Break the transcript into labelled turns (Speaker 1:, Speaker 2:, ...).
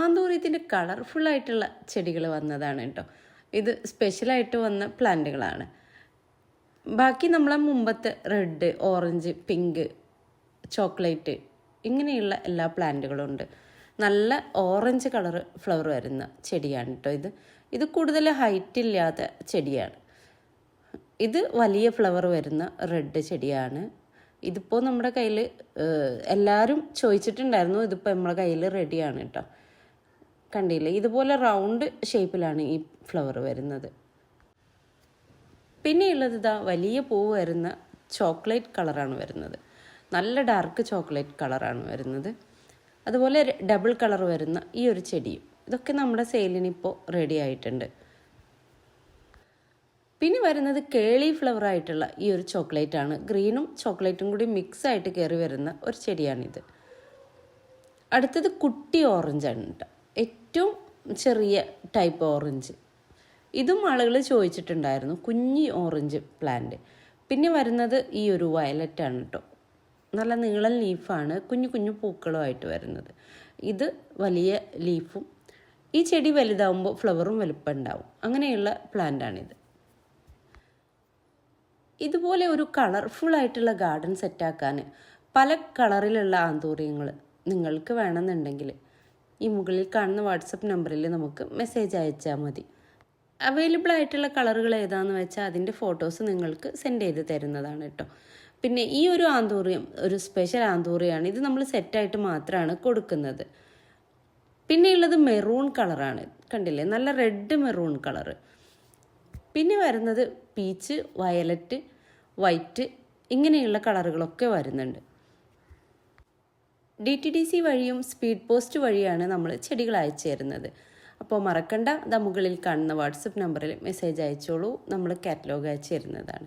Speaker 1: ആന്തൂര്യത്തിന്റെ കളർഫുള്ളായിട്ടുള്ള ചെടികൾ വന്നതാണ് കേട്ടോ. ഇത് സ്പെഷ്യലായിട്ട് വന്ന പ്ലാന്റുകളാണ്. ബാക്കി നമ്മളെ മുമ്പത്തെ റെഡ് ഓറഞ്ച് പിങ്ക് ചോക്ലേറ്റ് ഇങ്ങനെയുള്ള എല്ലാ പ്ലാന്റുകളും ഉണ്ട്. നല്ല ഓറഞ്ച് കളർ ഫ്ലവർ വരുന്ന ചെടിയാണ് കേട്ടോ ഇത്. ഇത് കൂടുതൽ ഹൈറ്റ് ഇല്ലാത്ത ചെടിയാണ്. ഇത് വലിയ ഫ്ലവർ വരുന്ന റെഡ് ചെടിയാണ്. ഇതിപ്പോൾ നമ്മുടെ കയ്യിൽ എല്ലാവരും ചോദിച്ചിട്ടുണ്ടായിരുന്നു ഇതിപ്പോൾ നമ്മുടെ കയ്യിൽ റെഡിയാണ് കേട്ടോ. കണ്ടില്ലേ. ഇതുപോലെ റൗണ്ട് ഷേപ്പിലാണ് ഈ ഫ്ലവർ വരുന്നത്. പിന്നെയുള്ളത് ഇതാ വലിയ പൂവ് വരുന്ന ചോക്ലേറ്റ് കളറാണ് വരുന്നത്. നല്ല ഡാർക്ക് ചോക്ലേറ്റ് കളറാണ് വരുന്നത്. അതുപോലെ ഡബിൾ കളർ വരുന്ന ഈ ഒരു ചെടിയും. ഇതൊക്കെ നമ്മുടെ സെയിലിന് ഇപ്പോൾ റെഡി ആയിട്ടുണ്ട്. പിന്നെ വരുന്നത് കേളി ഫ്ലവർ ആയിട്ടുള്ള ഈ ഒരു ചോക്ലേറ്റ് ആണ്. ഗ്രീനും ചോക്ലേറ്റും കൂടി മിക്സ് ആയിട്ട് കയറി വരുന്ന ഒരു ചെടിയാണിത്. അടുത്തത് കുട്ടി ഓറഞ്ചാണ് കേട്ടോ ഏറ്റവും ചെറിയ ടൈപ്പ് ഓറഞ്ച് ഇതും ആളുകൾ ചോദിച്ചിട്ടുണ്ടായിരുന്നു കുഞ്ഞി ഓറഞ്ച് പ്ലാന്റ് പിന്നെ വരുന്നത് ഈ ഒരു വയലറ്റ് ആണ് കേട്ടോ നല്ല നീളൻ ലീഫാണ് കുഞ്ഞു കുഞ്ഞു പൂക്കളുമായിട്ട് വരുന്നത്. ഇത് വലിയ ലീഫും ഈ ചെടി വലുതാവുമ്പോൾ ഫ്ലവറും വലുപ്പം ഉണ്ടാവും അങ്ങനെയുള്ള പ്ലാന്റാണിത് ഇതുപോലെ ഒരു കളർഫുൾ ആയിട്ടുള്ള ഗാർഡൻ സെറ്റാക്കാൻ പല കളറിലുള്ള ആന്തൂര്യങ്ങൾ നിങ്ങൾക്ക് വേണമെന്നുണ്ടെങ്കിൽ ഈ മുകളിൽ കാണുന്ന വാട്സപ്പ് നമ്പറിൽ നമുക്ക് മെസ്സേജ് അയച്ചാൽ മതി. അവൈലബിൾ ആയിട്ടുള്ള കളറുകൾ ഏതാണെന്ന് വെച്ചാൽ അതിന്റെ ഫോട്ടോസ് നിങ്ങൾക്ക് സെൻഡ് ചെയ്ത് തരുന്നതാണ് കേട്ടോ. പിന്നെ ഈ ഒരു ആന്തൂറിയം ഒരു സ്പെഷ്യൽ ആന്തൂറിയാണ് ഇത് നമ്മൾ സെറ്റായിട്ട് മാത്രമാണ് കൊടുക്കുന്നത്. പിന്നെയുള്ളത് മെറൂൺ കളറാണ് കണ്ടില്ലേ? നല്ല റെഡ് മെറൂൺ കളറ് പിന്നെ വരുന്നത് പീച്ച് വയലറ്റ് വൈറ്റ് ഇങ്ങനെയുള്ള കളറുകളൊക്കെ വരുന്നുണ്ട്. ഡി ടി ഡി സി വഴിയും സ്പീഡ് പോസ്റ്റ് വഴിയാണ് നമ്മൾ ചെടികൾ അയച്ചു തരുന്നത്. അപ്പോൾ മറക്കണ്ട ദ മുകളിൽ കാണുന്ന വാട്സപ്പ് നമ്പറിൽ മെസ്സേജ് അയച്ചോളൂ നമ്മൾ കാറ്റലോഗ് അയച്ചു തരുന്നതാണ്.